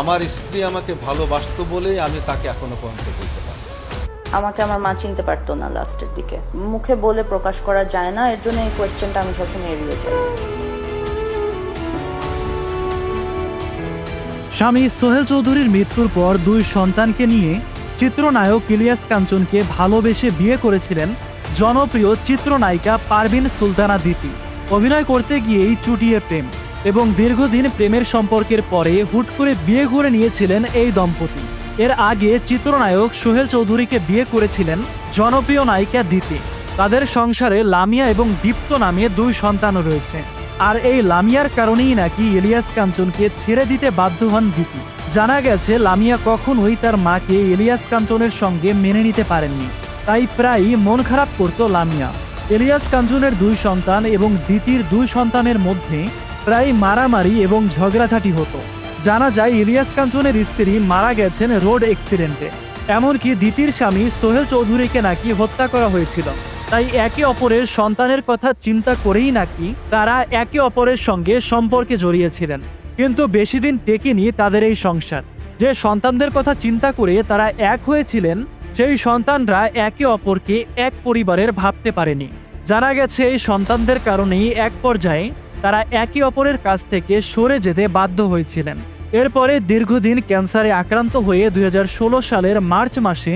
আমার স্ত্রী আমাকে ভালোবাসতো বলেই আমি তাকে এখনও পর্যন্ত বলতে পারি আমাকে আমার মা চিনতে পারতো না লাস্টের দিকে। মুখে বলে প্রকাশ করা যায় না এর জন্য এই কোয়েশ্চেনটা আমি সবসময় এড়িয়ে যাই। স্বামী সোহেল চৌধুরীর মৃত্যুর পর দুই সন্তানকে নিয়ে চিত্রনায়ক ইলিয়াস কাঞ্চনকে ভালোবেসে বিয়ে করেছিলেন জনপ্রিয় চিত্রনায়িকা পারভিন সুলতানা দিতি অভিনয় করতে গিয়েই চুটিয়ে প্রেম। এবং দীর্ঘদিন প্রেমের সম্পর্কের পরে হুট করে বিয়ে করে নিয়েছিলেন এই দম্পতি। এর আগে চিত্রনায়ক সোহেল চৌধুরীকে বিয়ে করেছিলেন জনপ্রিয় নায়িকা দিতি তাদের সংসারে লামিয়া এবং দীপ্ত নামে দুই সন্তানও রয়েছে। আর এই লামিয়ার কারণেই নাকি ইলিয়াস কাঞ্চনকে ছেড়ে দিতে বাধ্য হন দীপি। জানা গেছে, লামিয়া কখনোই তার মাকে ইলিয়াস কাঞ্চনের সঙ্গে মেনে নিতে পারেননি। তাই প্রায়ই মন খারাপ করত লামিয়া। ইলিয়াস কাঞ্চনের দুই সন্তান এবং দিতির দুই সন্তানের মধ্যে প্রায় মারামারি এবং ঝগড়াঝাটি হতো। জানা যায়, ইলিয়াস কাঞ্চনের স্ত্রী মারা গেছেন রোড অ্যাক্সিডেন্টে। এমনকি দিতির স্বামী সোহেল চৌধুরীকে নাকি হত্যা করা হয়েছিল। তাই একে অপরের সন্তানের কথা চিন্তা করেই নাকি তারা একে অপরের সঙ্গে সম্পর্কে জড়িয়েছিলেন। কিন্তু বেশি দিন টেকেনি তাদের এই সংসার। যে সন্তানদের কথা চিন্তা করে তারা এক হয়েছিলেন, সেই সন্তানরা একে অপরকে এক পরিবারের ভাবতে পারেনি। জানা গেছে, এই সন্তানদের কারণেই এক পর্যায়ে তারা একে অপরের কাছ থেকে সরে যেতে বাধ্য হয়েছিলেন। এরপরে দীর্ঘদিন ক্যান্সারে আক্রান্ত হয়ে দুই হাজার ষোলো সালের মার্চ মাসে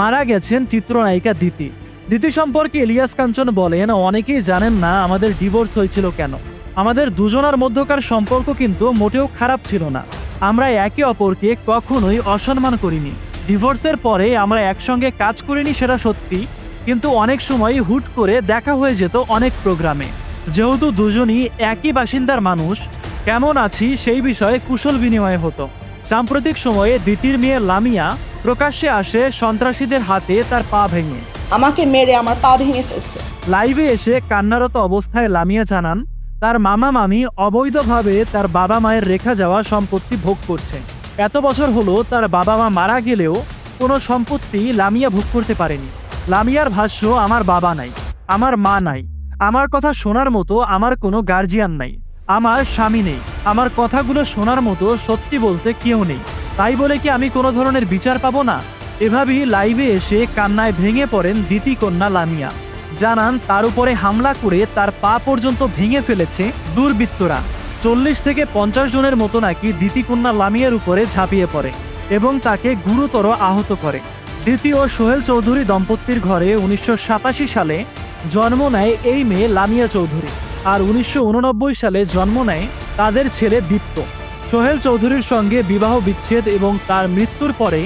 মারা গেছেন চিত্রনায়িকা দিতি। দিতি সম্পর্কে ইলিয়াস কাঞ্চন বলেন, অনেকেই জানেন না আমাদের ডিভোর্স হয়েছিল কেন। আমাদের দুজনার মধ্যকার সম্পর্ক কিন্তু মোটেও খারাপ ছিল না। আমরা একে অপরকে কখনোই অসম্মান করিনি। ডিভোর্সের পরে আমরা একসঙ্গে কাজ করিনি সেটা সত্যি, কিন্তু অনেক সময় হুট করে দেখা হয়ে যেত অনেক প্রোগ্রামে। যেহেতু দুজনই একই বাসিন্দার মানুষ কেমন আছি সেই বিষয়ে কুশল বিনিময় হতো। সাম্প্রতিক সময়ে দিতির মেয়ে লামিয়া প্রকাশ্যে আসে সন্ত্রাসীদের হাতে তার পা ভেঙে। আমাকে মেরে আমার পা ভেঙে ফেলছে। লাইভে এসে কান্নারত অবস্থায় লামিয়া জানান তার মামা মামি অবৈধভাবে তার বাবা মায়ের রেখা যাওয়া সম্পত্তি ভোগ করছে। এত বছর হলো তার বাবা মা মারা গেলেও কোনো সম্পত্তি লামিয়া ভোগ করতে পারেনি। লামিয়ার ভাষ্য আমার বাবা নাই আমার মা নাই। আমার কথা শোনার মতো আমার কোনো গার্জিয়ান নাই। আমার স্বামী নেই। আমার কথাগুলো শোনার মতো সত্যি বলতে কেউ নেই। তাই বলে কি আমি কোনো ধরনের বিচার পাবো না? এভাবেই লাইভে এসে কান্নায় ভেঙে পড়েন দিতি কন্যা লামিয়া। জানান, তার উপরে হামলা করে তার পা পর্যন্ত ভেঙে ফেলেছে দুর্বৃত্তরা। চল্লিশ থেকে পঞ্চাশ জনের মতো নাকি দিতিকন্যা লামিয়ার উপরে ঝাঁপিয়ে পড়ে এবং তাকে গুরুতর আহত করে। দ্বিতীয় সোহেল চৌধুরী দম্পতির ঘরে উনিশশো সাতাশি সালে জন্ম নেয় এই মেয়ে লামিয়া চৌধুরী। আর উনিশশো উননব্বই সালে জন্ম নেয় তাদের ছেলে দীপ্ত। সোহেল চৌধুরীর সঙ্গে বিবাহ বিচ্ছেদ এবং তার মৃত্যুর পরে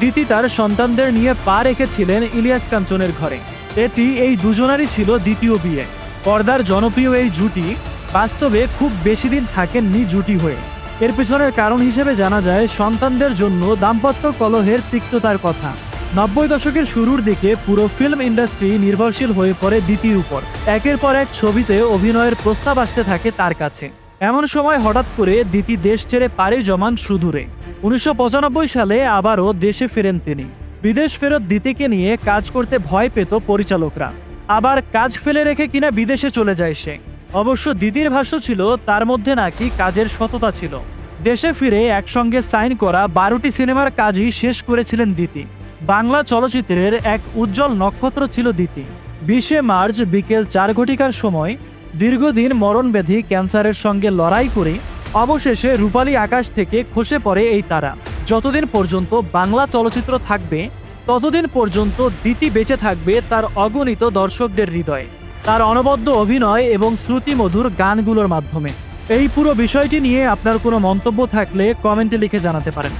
দিতি তার সন্তানদের নিয়ে পা রেখেছিলেন ইলিয়াস কাঞ্চনের ঘরে। এটি এই দুজনারই ছিল দ্বিতীয় বিয়ে। পর্দার জনপ্রিয় এই জুটি বাস্তবে খুব বেশি দিন থাকেননি জুটি হয়ে। এর পিছনের কারণ হিসেবে জানা যায় সন্তানদের জন্য দাম্পত্য কলহের তিক্ততার কথা। নব্বই দশকের শুরুর দিকে পুরো ফিল্ম ইন্ডাস্ট্রি নির্ভরশীল হয়ে পড়ে দিতির উপর। একের পর এক ছবিতে অভিনয়ের প্রস্তাব আসতে থাকে তার কাছে। এমন সময় হঠাৎ করে দিতি দেশ ছেড়ে পাড়ি জমান সুদূরে। উনিশশো পঁচানব্বই সালে আবারও দেশে ফেরেন তিনি। বিদেশ ফেরত দিতিকে নিয়ে কাজ করতে ভয় পেত পরিচালকরা। আবার কাজ ফেলে রেখে কিনা বিদেশে চলে যায় সে। অবশ্য দিদির ভাষ্য ছিল, তার মধ্যে নাকি কাজের সততা ছিল। দেশে ফিরে একসঙ্গে সাইন করা বারোটি সিনেমার কাজই শেষ করেছিলেন দিতি বাংলা চলচ্চিত্রের এক উজ্জ্বল নক্ষত্র ছিল দিতি বিশে মার্চ বিকেল চার ঘটিকার সময় দীর্ঘদিন মরণব্যাধি ক্যান্সারের সঙ্গে লড়াই করে অবশেষে রূপালী আকাশ থেকে খসে পড়ে এই তারা। যতদিন পর্যন্ত বাংলা চলচ্চিত্র থাকবে, ততদিন পর্যন্ত দিতি বেঁচে থাকবে তার অগণিত দর্শকদের হৃদয়ে। তার অনবদ্য অভিনয় এবং শ্রুতিমধুর গানগুলোর মাধ্যমে। এই পুরো বিষয়টি নিয়ে আপনার কোনো মন্তব্য থাকলে কমেন্টে লিখে জানাতে পারেন।